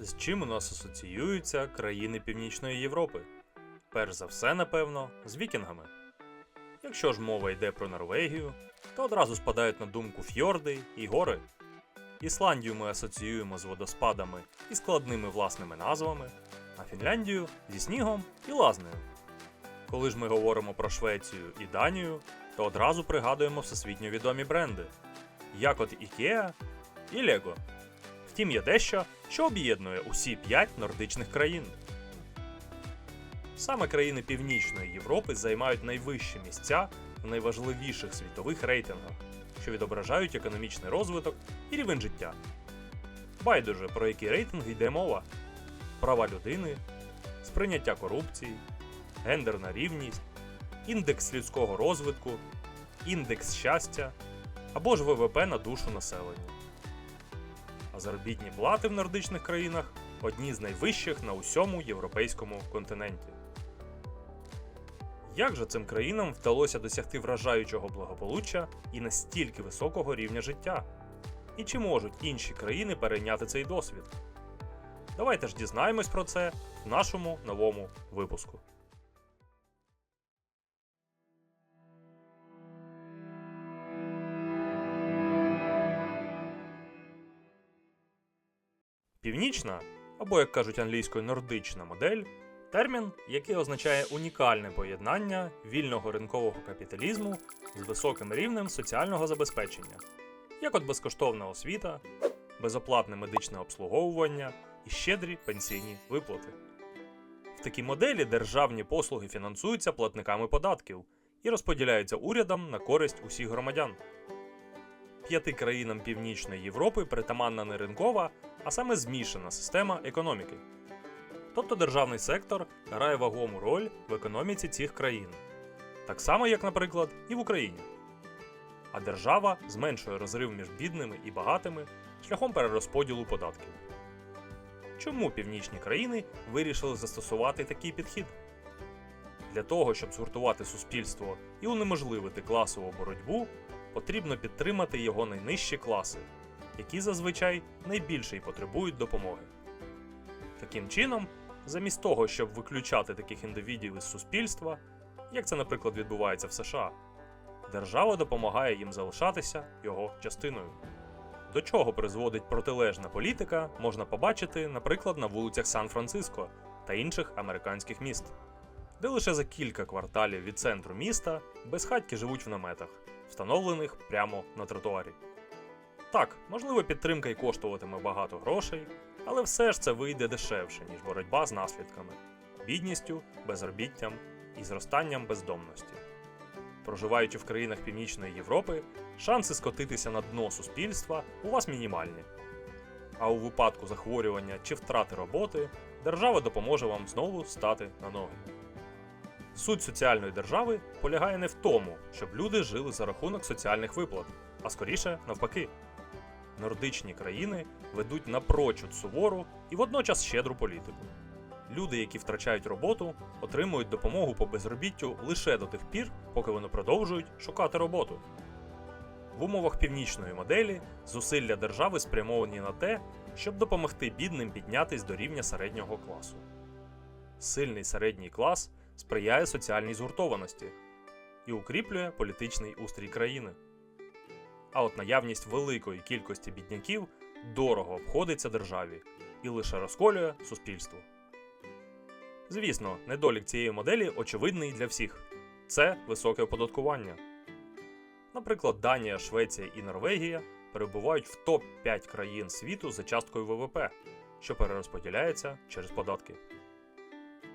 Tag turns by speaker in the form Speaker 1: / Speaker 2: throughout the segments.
Speaker 1: З чим у нас асоціюються країни Північної Європи? Перш за все, напевно, з вікінгами. Якщо ж мова йде про Норвегію, то одразу спадають на думку фьорди і гори. Ісландію ми асоціюємо з водоспадами і складними власними назвами, а Фінляндію зі снігом і лазнею. Коли ж ми говоримо про Швецію і Данію, то одразу пригадуємо всесвітньо відомі бренди, як от IKEA і Lego. Втім, є дещо, що об'єднує усі п'ять нордичних країн. Саме країни Північної Європи займають найвищі місця в найважливіших світових рейтингах, що відображають економічний розвиток і рівень життя. Байдуже, про які рейтинги йде мова: права людини, сприйняття корупції, гендерна рівність, індекс людського розвитку, індекс щастя або ж ВВП на душу населення. Заробітні плати в нордичних країнах одні з найвищих на усьому європейському континенті. Як же цим країнам вдалося досягти вражаючого благополуччя і настільки високого рівня життя? І чи можуть інші країни перейняти цей досвід? Давайте ж дізнаємось про це в нашому новому випуску. Північна, або як кажуть англійською нордична модель, термін, який означає унікальне поєднання вільного ринкового капіталізму з високим рівнем соціального забезпечення, як от безкоштовна освіта, безоплатне медичне обслуговування і щедрі пенсійні виплати. В такій моделі державні послуги фінансуються платниками податків і розподіляються урядом на користь усіх громадян. П'яти країнам Північної Європи притаманна не ринкова, а саме змішана система економіки. Тобто державний сектор грає вагому роль в економіці цих країн, так само, як, наприклад, і в Україні. А держава зменшує розрив між бідними і багатими шляхом перерозподілу податків. Чому північні країни вирішили застосувати такий підхід? Для того, щоб згуртувати суспільство і унеможливити класову боротьбу, потрібно підтримати його найнижчі класи, які зазвичай найбільше й потребують допомоги. Таким чином, замість того, щоб виключати таких індивідів із суспільства, як це, наприклад, відбувається в США, держава допомагає їм залишатися його частиною. До чого призводить протилежна політика, можна побачити, наприклад, на вулицях Сан-Франциско та інших американських міст, де лише за кілька кварталів від центру міста безхатьки живуть в наметах, встановлених прямо на тротуарі. Так, можливо, підтримка й коштуватиме багато грошей, але все ж це вийде дешевше, ніж боротьба з наслідками, бідністю, безробіттям і зростанням бездомності. Проживаючи в країнах Північної Європи, шанси скотитися на дно суспільства у вас мінімальні. А у випадку захворювання чи втрати роботи держава допоможе вам знову стати на ноги. Суть соціальної держави полягає не в тому, щоб люди жили за рахунок соціальних виплат, а скоріше навпаки. Нордичні країни ведуть напрочуд сувору і водночас щедру політику. Люди, які втрачають роботу, отримують допомогу по безробіттю лише до тих пір, поки вони продовжують шукати роботу. В умовах північної моделі зусилля держави спрямовані на те, щоб допомогти бідним піднятись до рівня середнього класу. Сильний середній клас сприяє соціальній згуртованості і укріплює політичний устрій країни. А от наявність великої кількості бідняків дорого обходиться державі і лише розколює суспільство. Звісно, недолік цієї моделі очевидний для всіх це високе оподаткування. Наприклад, Данія, Швеція і Норвегія перебувають в топ-5 країн світу за часткою ВВП, що перерозподіляється через податки.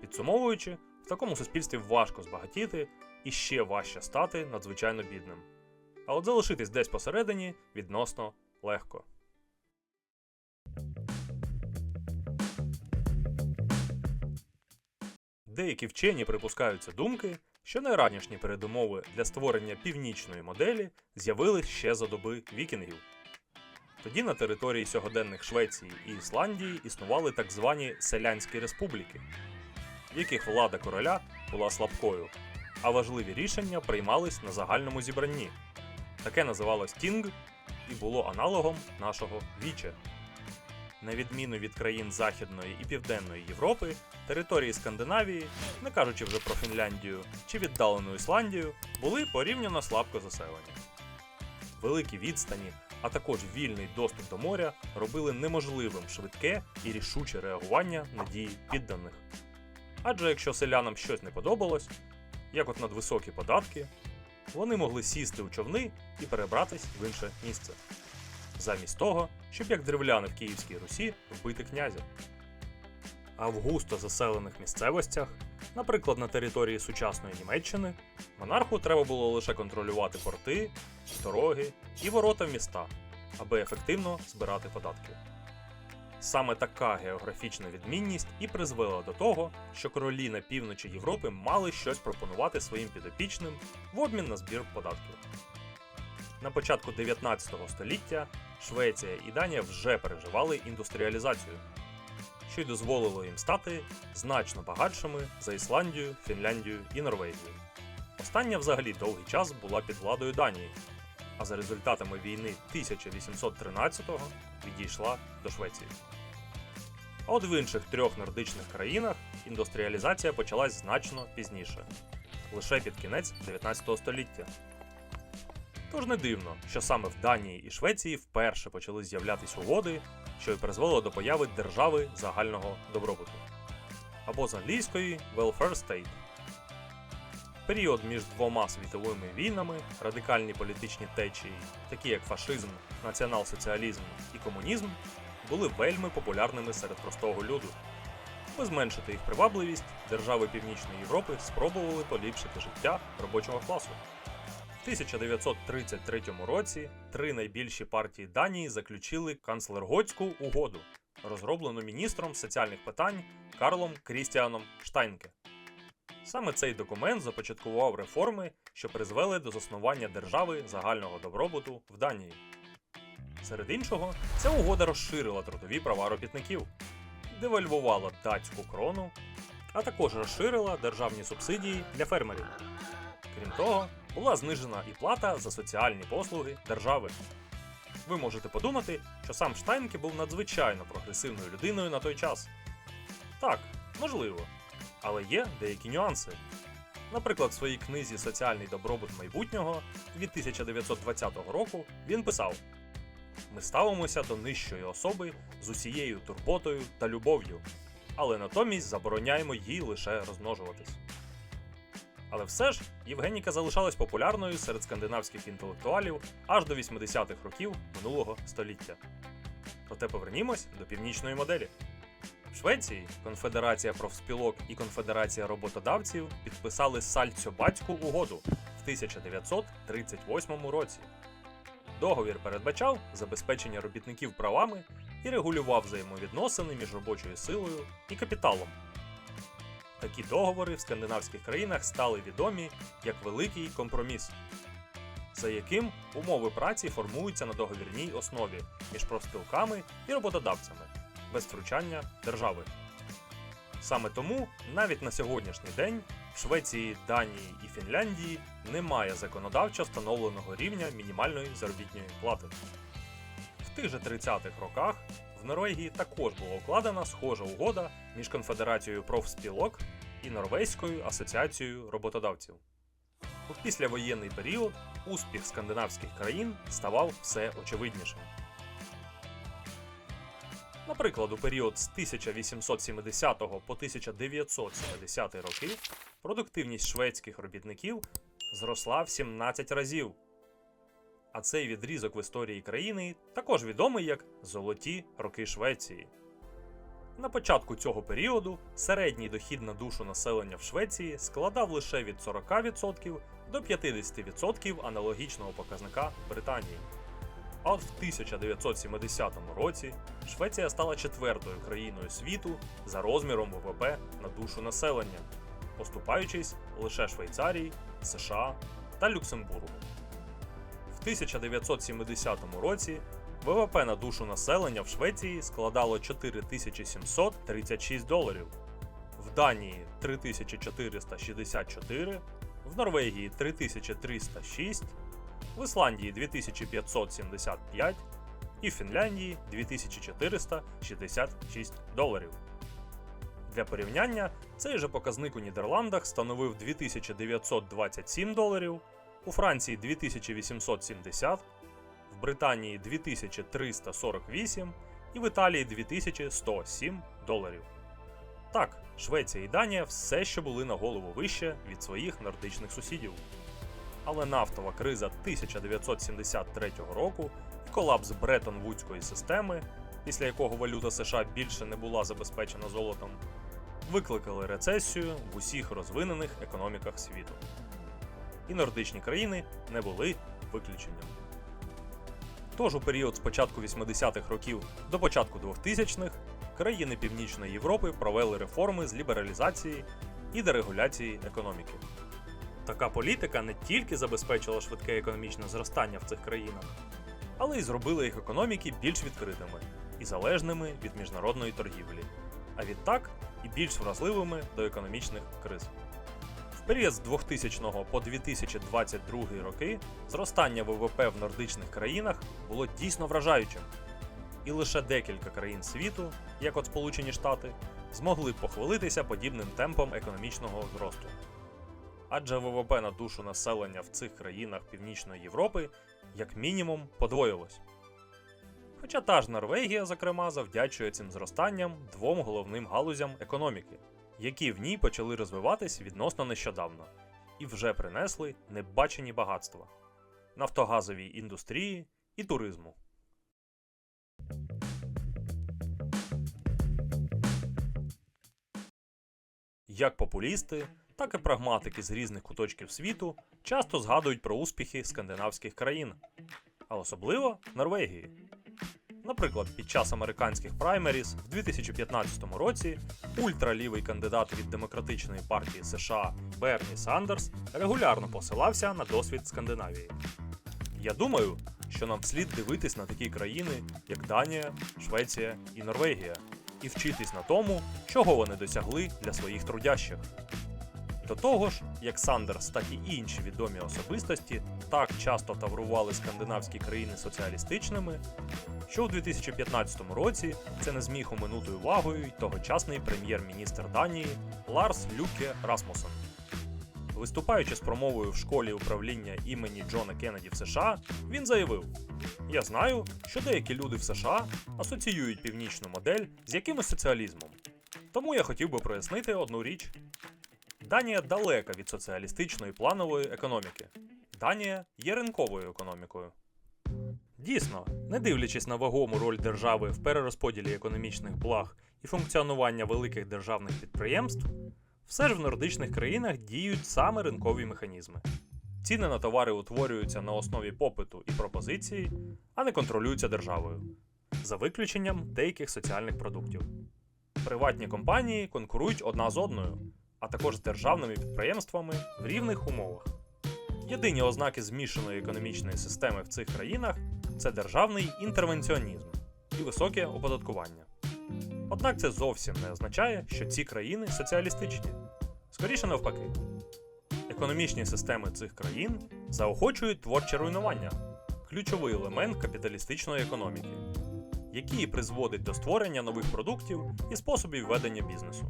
Speaker 1: Підсумовуючи, в такому суспільстві важко збагатіти і ще важче стати надзвичайно бідним. А от залишитись десь посередині відносно легко. Деякі вчені припускаються думки, що найранішні передумови для створення північної моделі з'явились ще за доби вікінгів. Тоді на території сьогоденних Швеції і Ісландії існували так звані селянські республіки, в яких влада короля була слабкою, а важливі рішення приймались на загальному зібранні. Таке називалось Тінг і було аналогом нашого віче. На відміну від країн Західної і Південної Європи, території Скандинавії, не кажучи вже про Фінляндію чи віддалену Ісландію, були порівняно слабко заселені. Великі відстані, а також вільний доступ до моря робили неможливим швидке і рішуче реагування на дії підданих. Адже якщо селянам щось не подобалось, як от надвисокі податки, вони могли сісти у човни і перебратись в інше місце. Замість того, щоб як древляни в Київській Русі вбити князя. А в густо заселених місцевостях, наприклад, на території сучасної Німеччини, монарху треба було лише контролювати порти, дороги і ворота в міста, аби ефективно збирати податки. Саме така географічна відмінність і призвела до того, що королі на півночі Європи мали щось пропонувати своїм підопічним в обмін на збір податків. На початку 19 століття Швеція і Данія вже переживали індустріалізацію, що й дозволило їм стати значно багатшими за Ісландію, Фінляндію і Норвегію. Остання взагалі довгий час була під владою Данії, а за результатами війни 1813-го відійшла до Швеції. А от в інших трьох нордичних країнах індустріалізація почалась значно пізніше, лише під кінець 19 століття. Тож не дивно, що саме в Данії і Швеції вперше почали з'являтись угоди, що й призвело до появи держави загального добробуту. Або з англійської Welfare State. Період між двома світовими війнами радикальні політичні течії, такі як фашизм, націонал-соціалізм і комунізм, були вельми популярними серед простого люду. Аби зменшити їх привабливість, держави Північної Європи спробували поліпшити життя робочого класу. В 1933 році три найбільші партії Данії заключили канцлерготську угоду, розроблену міністром соціальних питань Карлом Крістіаном Штайнке. Саме цей документ започаткував реформи, що призвели до заснування держави загального добробуту в Данії. Серед іншого, ця угода розширила трудові права робітників, девальвувала датську крону, а також розширила державні субсидії для фермерів. Крім того, була знижена і плата за соціальні послуги держави. Ви можете подумати, що сам Штайнке був надзвичайно прогресивною людиною на той час. Так, можливо. Але є деякі нюанси. Наприклад, в своїй книзі Соціальний добробут майбутнього від 1920 року він писав: Ми ставимося до нижчої особи з усією турботою та любов'ю, але натомість забороняємо їй лише розмножуватись. Але все ж Євгеніка залишалась популярною серед скандинавських інтелектуалів аж до 80-х років минулого століття. Проте повернімось до північної моделі. Швеції Конфедерація профспілок і Конфедерація роботодавців підписали Сальцьо-Бацьку угоду в 1938 році. Договір передбачав забезпечення робітників правами і регулював взаємовідносини між робочою силою і капіталом. Такі договори в скандинавських країнах стали відомі як Великий компроміс, за яким умови праці формуються на договірній основі між профспілками і роботодавцями без втручання держави. Саме тому навіть на сьогоднішній день в Швеції, Данії і Фінляндії немає законодавчо встановленого рівня мінімальної заробітної плати. В тих же 30-х роках в Норвегії також була укладена схожа угода між Конфедерацією профспілок і Норвезькою асоціацією роботодавців. У післявоєнний період успіх скандинавських країн ставав все очевиднішим. Наприклад, у період з 1870 по 1970 роки продуктивність шведських робітників зросла в 17 разів. А цей відрізок в історії країни також відомий як Золоті роки Швеції. На початку цього періоду середній дохід на душу населення в Швеції складав лише від 40% до 50% аналогічного показника Британії. А в 1970 році Швеція стала четвертою країною світу за розміром ВВП на душу населення, поступаючись лише Швейцарії, США та Люксембургу. В 1970 році ВВП на душу населення в Швеції складало 4736 доларів, в Данії 3464, в Норвегії 3306, в Ісландії 2575, і в Фінляндії 2466 доларів. Для порівняння цей же показник у Нідерландах становив 2927 доларів, у Франції 2870, в Британії 2348 і в Італії 2107 доларів. Так, Швеція і Данія все ще були на голову вище від своїх нордичних сусідів. Але нафтова криза 1973 року і колапс Бреттон-Вудської системи, після якого валюта США більше не була забезпечена золотом, викликали рецесію в усіх розвинених економіках світу. І нордичні країни не були виключенням. Тож у період з початку 80-х років до початку 2000-х країни Північної Європи провели реформи з лібералізації і дерегуляції економіки. Така політика не тільки забезпечила швидке економічне зростання в цих країнах, але й зробила їх економіки більш відкритими і залежними від міжнародної торгівлі, а відтак і більш вразливими до економічних криз. В період з 2000 по 2022 роки зростання ВВП в нордичних країнах було дійсно вражаючим, і лише декілька країн світу, як от Сполучені Штати, змогли похвалитися подібним темпом економічного зросту. Адже ВВП на душу населення в цих країнах Північної Європи як мінімум подвоїлось. Хоча та ж Норвегія, зокрема, завдячує цим зростанням двом головним галузям економіки, які в ній почали розвиватись відносно нещодавно і вже принесли небачені багатства нафтогазовій індустрії і туризму. Як популісти, так і прагматики з різних куточків світу часто згадують про успіхи скандинавських країн, а особливо Норвегії. Наприклад, під час американських праймеріз в 2015 році ультралівий кандидат від Демократичної партії США Берні Сандерс регулярно посилався на досвід Скандинавії. Я думаю, що нам слід дивитись на такі країни, як Данія, Швеція і Норвегія, і вчитись на тому, чого вони досягли для своїх трудящих. До того ж, як Сандерс, так і інші відомі особистості так часто таврували скандинавські країни соціалістичними, що у 2015 році це не зміг оминути увагою й тогочасний прем'єр-міністр Данії Ларс Люке Расмусен. Виступаючи з промовою в школі управління імені Джона Кеннеді в США, він заявив: Я знаю, що деякі люди в США асоціюють північну модель з якимось соціалізмом. Тому я хотів би прояснити одну річ. Данія далека від соціалістичної планової економіки. Данія є ринковою економікою. Дійсно, не дивлячись на вагому роль держави в перерозподілі економічних благ і функціонування великих державних підприємств, все ж в нордичних країнах діють саме ринкові механізми. Ціни на товари утворюються на основі попиту і пропозиції, а не контролюються державою, за виключенням деяких соціальних продуктів. Приватні компанії конкурують одна з одною, а також з державними підприємствами в рівних умовах. Єдині ознаки змішаної економічної системи в цих країнах це державний інтервенціонізм і високе оподаткування. Однак це зовсім не означає, що ці країни соціалістичні. Скоріше навпаки. Економічні системи цих країн заохочують творче руйнування ключовий елемент капіталістичної економіки, який призводить до створення нових продуктів і способів ведення бізнесу.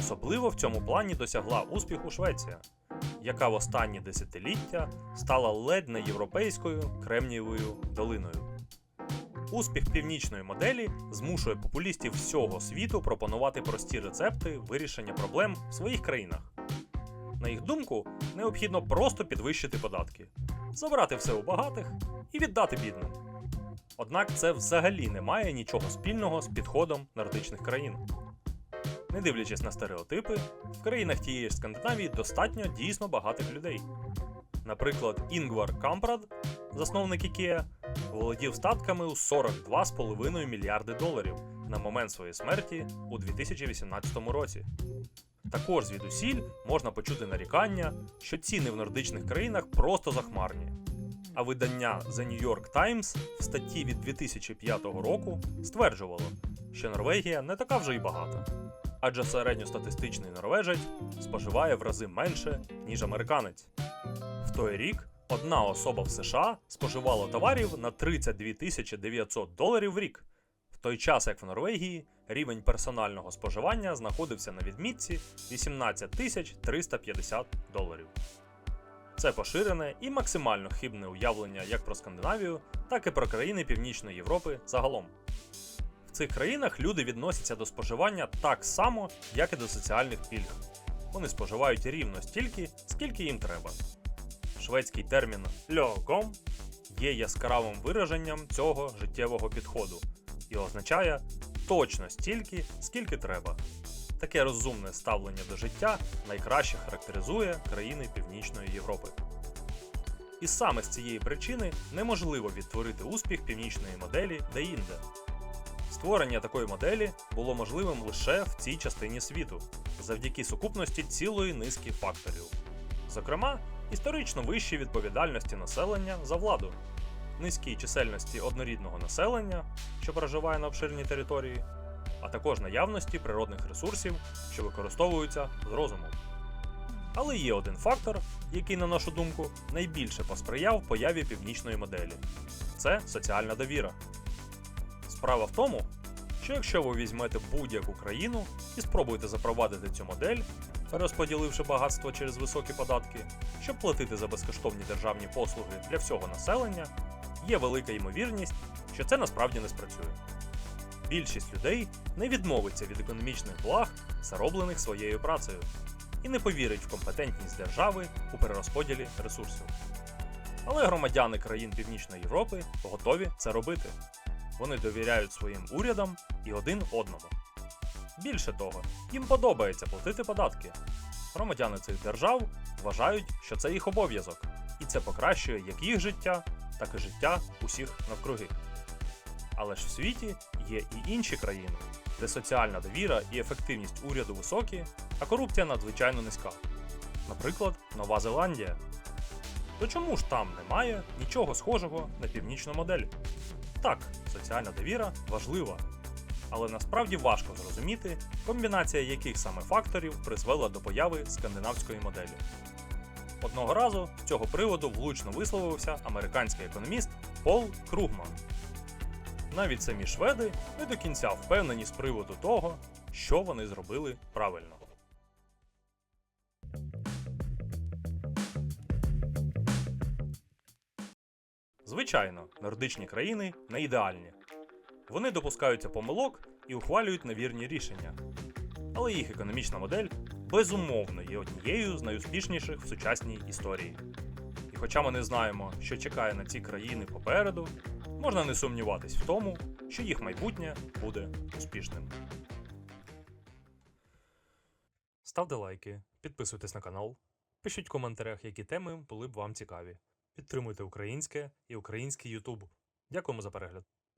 Speaker 1: Особливо в цьому плані досягла успіху Швеція, яка в останні десятиліття стала ледь не європейською кремнієвою долиною. Успіх північної моделі змушує популістів всього світу пропонувати прості рецепти вирішення проблем в своїх країнах. На їх думку, необхідно просто підвищити податки, забрати все у багатих і віддати бідним. Однак це взагалі не має нічого спільного з підходом нордичних країн. Не дивлячись на стереотипи, в країнах тієї ж Скандинавії достатньо дійсно багатих людей. Наприклад, Інгвар Кампрад, засновник IKEA, володів статками у 42,5 мільярди доларів на момент своєї смерті у 2018 році. Також звідусіль можна почути нарікання, що ціни в нордичних країнах просто захмарні. А видання The New York Times в статті від 2005 року стверджувало, що Норвегія не така вже й багата. Адже середньостатистичний норвежець споживає в рази менше, ніж американець. В той рік Одна особа в США споживала товарів на 32 тисячі 900 доларів в рік, в той час як в Норвегії рівень персонального споживання знаходився на відмітці 18 тисяч 350 доларів. Це поширене і максимально хибне уявлення як про Скандинавію, так і про країни Північної Європи загалом. Цих країнах люди відносяться до споживання так само, як і до соціальних пільг. Вони споживають рівно стільки, скільки їм треба. Шведський термін льогом є яскравим вираженням цього життєвого підходу і означає точно стільки, скільки треба. Таке розумне ставлення до життя найкраще характеризує країни Північної Європи. І саме з цієї причини неможливо відтворити успіх північної моделі деінде. Створення такої моделі було можливим лише в цій частині світу, завдяки сукупності цілої низки факторів. Зокрема, історично вищій відповідальності населення за владу, низькій чисельності однорідного населення, що проживає на обширній території, а також наявності природних ресурсів, що використовуються з розумом. Але є один фактор, який, на нашу думку, найбільше посприяв появі північної моделі це соціальна довіра. Справа в тому, що якщо ви візьмете будь-яку країну і спробуєте запровадити цю модель, перерозподіливши багатство через високі податки, щоб платити за безкоштовні державні послуги для всього населення, є велика ймовірність, що це насправді не спрацює. Більшість людей не відмовиться від економічних благ, зароблених своєю працею, і не повірить в компетентність держави у перерозподілі ресурсів. Але громадяни країн Північної Європи готові це робити. Вони довіряють своїм урядам і один одному. Більше того, їм подобається платити податки. Громадяни цих держав вважають, що це їх обов'язок, і це покращує як їх життя, так і життя усіх навкруги. Але ж в світі є і інші країни, де соціальна довіра і ефективність уряду високі, а корупція надзвичайно низька. Наприклад, Нова Зеландія. То чому ж там немає нічого схожого на північну модель? Так, соціальна довіра важлива, але насправді важко зрозуміти, комбінація яких саме факторів призвела до появи скандинавської моделі. Одного разу з цього приводу влучно висловився американський економіст Пол Кругман. Навіть самі шведи не до кінця впевнені з приводу того, що вони зробили правильно. Звичайно, нордичні країни не ідеальні. Вони допускаються помилок і ухвалюють невірні рішення. Але їх економічна модель безумовно є однією з найуспішніших в сучасній історії. І хоча ми не знаємо, що чекає на ці країни попереду, можна не сумніватись в тому, що їх майбутнє буде успішним. Ставте лайки, підписуйтесь на канал, пишіть в коментарях, які теми були б вам цікаві. Підтримуйте українське і український Ютуб. Дякуємо за перегляд.